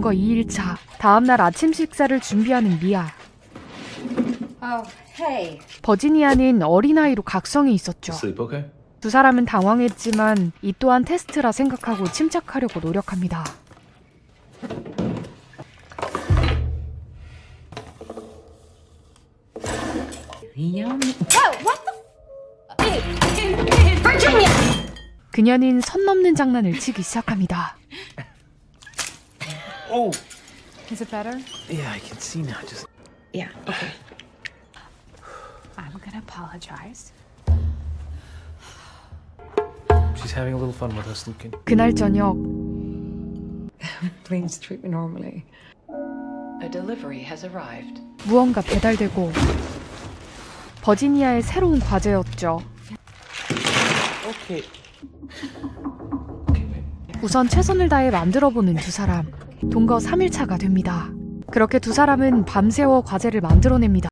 거 2일차. 다음날 아침 식사를 준비하는 미아. Oh, hey. 버지니아는 어린아이로 각성이 있었죠. Sleep okay? 두 사람은 당황했지만 이 또한 테스트라 생각하고 침착하려고 노력합니다. 그녀는 선 넘는 장난을 치기 시작합니다 Oh! Is it better? Yeah, I can see now. Just Yeah, okay. I'm gonna apologize. she's having a little fun with us, Lucan. 그날 저녁 Please treat me normally. A delivery has arrived. 무언가 배달되고 버지니아의 새로운 과제였죠. Okay. 우선 최선을 다해 만들어 보는 두 사람. 동거 3일차가 됩니다. 그렇게 두 사람은 밤새워 과제를 만들어냅니다.